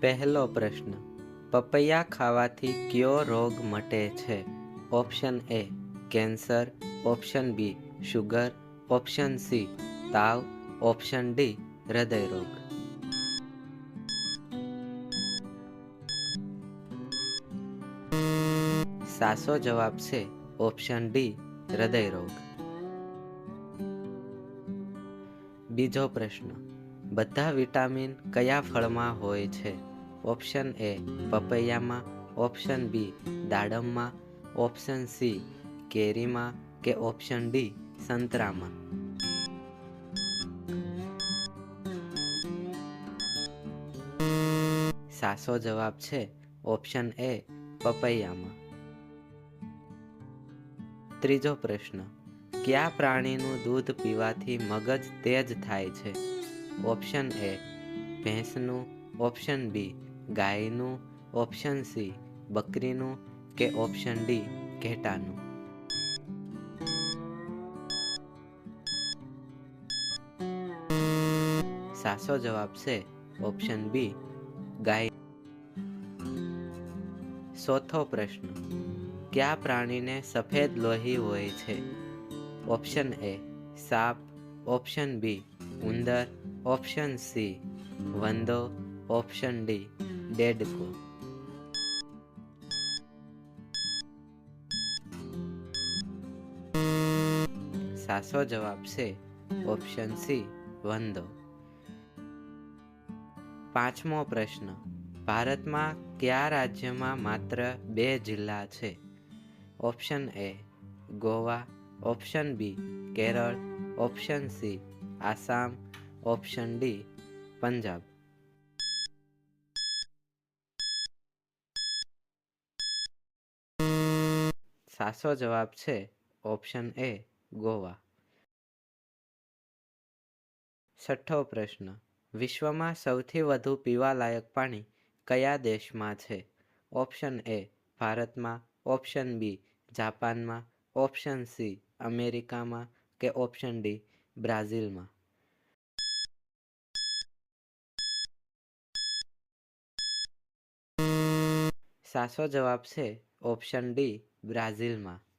પહેલો પ્રશ્ન, પપૈયા ખાવાથી કયો રોગ મટે છે? Option A, cancer. Option B, sugar. Option C, તાવ. ઓપ્શન ડી, હૃદય રોગ. સાચો જવાબ છે ઓપ્શન ડી, હૃદય રોગ. બીજો પ્રશ્ન, બધા વિટામિન કયા ફળમાં હોય છે? ઓપ્શન એ પપૈયામાં, ઓપ્શન બી દાડમમાં, ઓપ્શન સી કેરીમાં કે ઓપ્શન ડી સંતરામાં. સાચો જવાબ છે ઓપ્શન એ પપૈયામાં. ત્રીજો પ્રશ્ન, કયા પ્રાણીનું દૂધ પીવાથી મગજ તેજ થાય છે? ઓપ્શન એ ભેંસનું, ઓપ્શન બી ગાયનું ઓપ્શન સી બકરીનું કે ઓપ્શન ડી ઘેટાનું? સાચો જવાબ છે ઓપ્શન બી ગાય. ચોથો પ્રશ્ન, કયા પ્રાણીને સફેદ લોહી હોય છે? ઓપ્શન એ સાપ. ઓપ્શન બી ઉંદર. ઓપ્શન સી વંદો. ઓપ્શન ડી ડેડકો સાચો જવાબ છે ઓપ્શન સી, વંદો. પાંચમો પ્રશ્ન, ભારતમાં કયા રાજ્યમાં માત્ર બે જિલ્લા છે? Option A, Goa. Option B, Kerala. Option C, Assam. Option D, Punjab. સાચો જવાબ છે ઓપ્શન એ ગોવા. છઠ્ઠો પ્રશ્ન. વિશ્વમાં સૌથી વધુ પીવાલાયક પાણી કયા દેશમાં છે? ઓપ્શન એ ભારતમાં, ઓપ્શન બી જાપાનમાં, ઓપ્શન સી અમેરિકામાં કે ઓપ્શન ડી બ્રાઝિલમાં. સાચો જવાબ છે ઓપ્શન ડી બ્રાઝિલમાં.